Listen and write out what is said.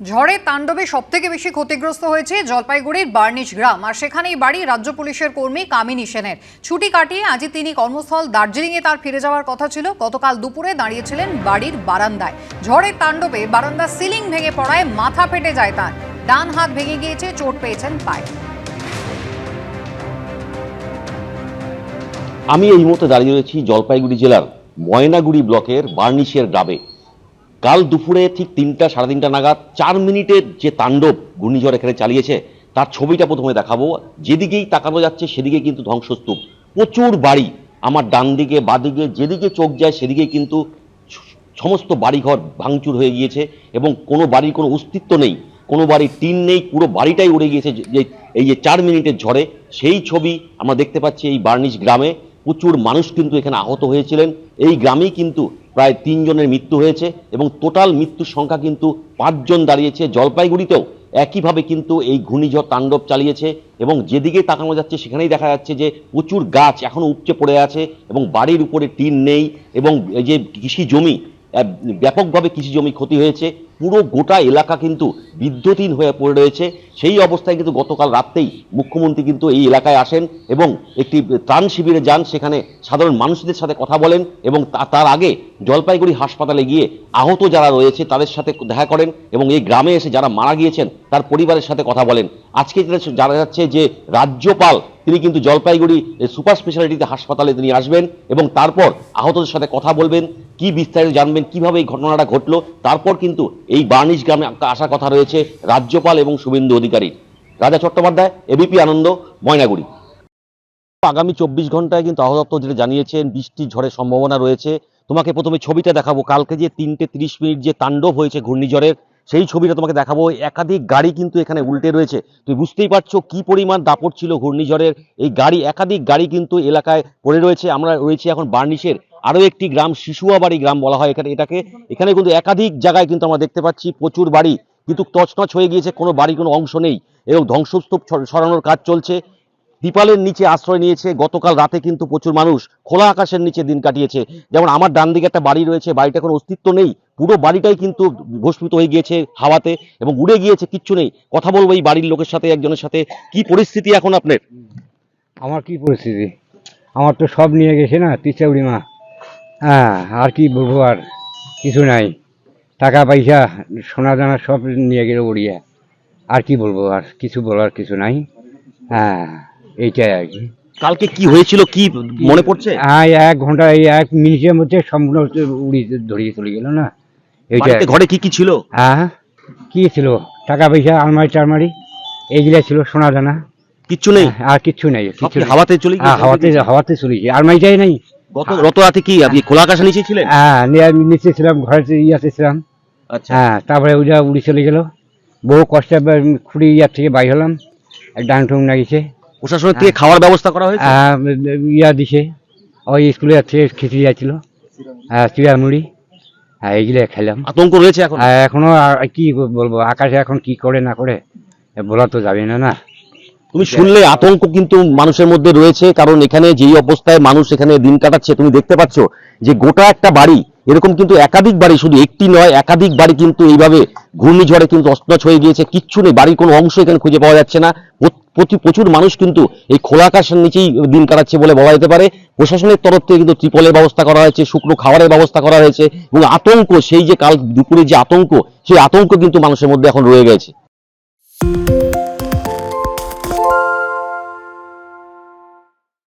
ঝড়ের তাণ্ডবে সবথেকে বেশি ক্ষতিগ্রস্ত হয়েছে জলপাইগুড়ির বার্নিশ গ্রাম। আর সেখানেই বাড়ি রাজ্য পুলিশের কর্মী কামিনী সেনের। ছুটি কাটিয়ে আজই তিনি কর্মস্থল দার্জিলিংয়ে তার ফিরে যাওয়ার কথা ছিল। গতকাল দুপুরে দাঁড়িয়েছিলেন বাড়ির বারান্দায়। ঝড়ের তাণ্ডবে বারান্দার সিলিং ভেঙে পড়ায় মাথা ফেটে যায় তার। ডান হাত ভেঙে গিয়েছে, চোট পেয়েছেন পায়ে। আমি এই মুহূর্তে দাঁড়িয়ে রয়েছি জলপাইগুড়ি জেলার ময়নাগুড়ি ব্লকের বার্নিশের গ্রামে। কাল দুপুরে ঠিক তিনটা, সাড়ে তিনটা নাগাদ চার মিনিটের যে তাণ্ডব ঘূর্ণিঝড় এখানে চালিয়েছে, তার ছবিটা প্রথমে দেখাবো। যেদিকেই তাকানো যাচ্ছে, সেদিকে কিন্তু ধ্বংসস্তূপ। প্রচুর বাড়ি আমার ডান দিকে বাদিকে যেদিকে চোখ যায়, সেদিকে কিন্তু সমস্ত বাড়িঘর ভাঙচুর হয়ে গিয়েছে এবং কোনো বাড়ির কোনো অস্তিত্ব নেই, কোনো বাড়ির টিন নেই, পুরো বাড়িটাই উড়ে গিয়েছে যে, এই যে চার মিনিটের ঝড়ে। সেই ছবি আমরা দেখতে পাচ্ছি এই বার্নিশ গ্রামে। প্রচুর মানুষ কিন্তু এখানে আহত হয়েছিলেন। এই গ্রামেই কিন্তু প্রায় তিনজনের মৃত্যু হয়েছে এবং টোটাল মৃত্যুর সংখ্যা কিন্তু পাঁচজন দাঁড়িয়েছে। জলপাইগুড়িতেও একইভাবে কিন্তু এই ঘূর্ণিঝড় তাণ্ডব চালিয়েছে এবং যেদিকে তাকানো যাচ্ছে সেখানেই দেখা যাচ্ছে যে প্রচুর গাছ এখনও উপচে পড়ে আছে এবং বাড়ির উপরে টিন নেই এবং এই যে কৃষি জমি ব্যাপকভাবে কৃষি জমি ক্ষতি হয়েছে। পুরো গোটা এলাকা কিন্তু বিদ্যুৎহীন হয়ে পড়ে রয়েছে। সেই অবস্থায় কিন্তু গতকাল রাত্রেই মুখ্যমন্ত্রী কিন্তু এই এলাকায় আসেন এবং একটি ত্রাণ শিবিরে যান। সেখানে সাধারণ মানুষদের সাথে কথা বলেন এবং তার আগে জলপাইগুড়ি হাসপাতালে গিয়ে আহত যারা রয়েছে তাদের সাথে দেখা করেন এবং এই গ্রামে এসে যারা মারা গিয়েছেন তার পরিবারের সাথে কথা বলেন। আজকে জানা যাচ্ছে যে রাজ্যপাল, তিনি কিন্তু জলপাইগুড়ি সুপার স্পেশালিটিতে হাসপাতালে তিনি আসবেন এবং তারপর আহতদের সাথে কথা বলবেন, কি বিস্তারিত জানবেন, কীভাবে এই ঘটনাটা ঘটলো, তারপর কিন্তু এই বার্নিশ গ্রামে আসার কথা রয়েছে রাজ্যপাল এবং শুভেন্দু অধিকারী। রাজা চট্টোপাধ্যায় এবিপি আনন্দ, ময়নাগুড়ি। আগামী চব্বিশ ঘন্টায় কিন্তু আহত যেটা জানিয়েছেন বৃষ্টি ঝড়ের সম্ভাবনা রয়েছে। তোমাকে প্রথমে ছবিটা দেখাবো। কালকে যে তিনটে তিরিশ মিনিট যে তাণ্ডব হয়েছে ঘূর্ণিঝড়ের, সেই ছবিটা তোমাকে দেখাবো। একাধিক গাড়ি কিন্তু এখানে উল্টে রয়েছে। তুমি বুঝতেই পারছ কি পরিমাণ দাপট ছিল ঘূর্ণিঝড়ের। এই গাড়ি, একাধিক গাড়ি কিন্তু এলাকায় পড়ে রয়েছে। আমরা রয়েছি এখন বার্নিশের আরও একটি গ্রাম শিশুয়াবাড়ি গ্রাম বলা হয় এখানে, এটাকে। এখানে কিন্তু একাধিক জায়গায় কিন্তু আমরা দেখতে পাচ্ছি প্রচুর বাড়ি, কিন্তু তছনছ হয়ে গিয়েছে, কোনো বাড়ির কোনো অংশ নেই, এবং ধ্বংসস্তূপ সরানোর কাজ চলছে। ত্রিপালের নিচে আশ্রয় নিয়েছে, গতকাল রাতে কিন্তু প্রচুর মানুষ, খোলা আকাশের নিচে দিন কাটিয়েছে। যেমন আমার ডান দিকে একটা বাড়ি রয়েছে বাড়িটা কোনো অস্তিত্ব নেই, পুরো বাড়িটাই কিন্তু ভস্মিত হয়ে গিয়েছে হাওয়াতে, এবং উড়ে গিয়েছে, কিচ্ছু নেই। কথা বলব এই বাড়ির লোকের সাথে, একজনের সাথে। কি পরিস্থিতি এখন আপনার? আমার কি পরিস্থিতি? আমার তো সব নিয়ে গেছে না, তিচাউড়ি মা। হ্যাঁ আর কি বলব আর? কিছু নাই। টাকা পয়সা সোনা দানা সব নিয়ে গেল উড়িয়ে আর কি বলব আর? কিছু বলার কিছু নাই। হ্যাঁ এইটাই আর কি। কালকে কি হয়েছিল কি মনে পড়ছে? হ্যাঁ এক ঘণ্টা এই এক মিনিটের মধ্যে সম্পূর্ণ উড়িয়ে ধরিয়ে চলে গেল না? এইটা ঘরে কি কি ছিল? হ্যাঁ কি ছিল? টাকা পয়সা আলমারি টালমারি এইগুলা ছিল সোনা দানা। কিচ্ছু নেই? আর কিচ্ছু নেই হাওয়াতে চলে হাওয়াতে হাওয়াতে চলেছে আলমারিটাই নেই। গত গত রাতে কি? আপনি খোলা আকাশে নিচে ছিলেন? হ্যাঁ আমি নিচে ছিলাম ঘরে ইয়াতে ছিলাম। আচ্ছা। হ্যাঁ তারপরে ওইটা উড়ি চলে গেল। বহু কষ্টে খুঁড়ি ইয়ার থেকে বাইর হলাম ডাং টুং লাগিয়েছে। প্রশাসনের থেকে খাওয়ার ব্যবস্থা করা হয়েছে? হ্যাঁ, ইয়া দিছে। ওই স্কুলে থেকে খিচুড়ি যাচ্ছিল। হ্যাঁ চিড়া মুড়ি। হ্যাঁ এইগুলো খেলাম। আতঙ্ক রয়েছে এখন? আর এখনও আর কি বলব আকাশে এখন কি করে না করে বলা তো যাবে না না। তুমি শুনলে আতঙ্ক কিন্তু মানুষের মধ্যে রয়েছে কারণ এখানে যেই অবস্থায় মানুষ এখানে দিন কাটাচ্ছে তুমি দেখতে পাচ্ছ যে গোটা একটা বাড়ি এরকম কিন্তু একাধিক বাড়ি শুধু একটি নয় একাধিক বাড়ি কিন্তু এইভাবে ঘূর্ণিঝড়ে কিন্তু অস্তনাচ হয়ে গিয়েছে কিচ্ছু নেই বাড়ির কোনো অংশ এখানে খুঁজে পাওয়া যাচ্ছে না। প্রতি- প্রচুর মানুষ কিন্তু এই খোলা আকাশের নিচেই দিন কাটাচ্ছে বলে বলা যেতে পারে। প্রশাসনের তরফ থেকে কিন্তু ত্রিপলের ব্যবস্থা করা হয়েছে শুকনো খাবারের ব্যবস্থা করা হয়েছে এবং আতঙ্ক সেই যে কাল দুপুরে যে আতঙ্ক সেই আতঙ্ক কিন্তু মানুষের মধ্যে এখন রয়ে গেছে।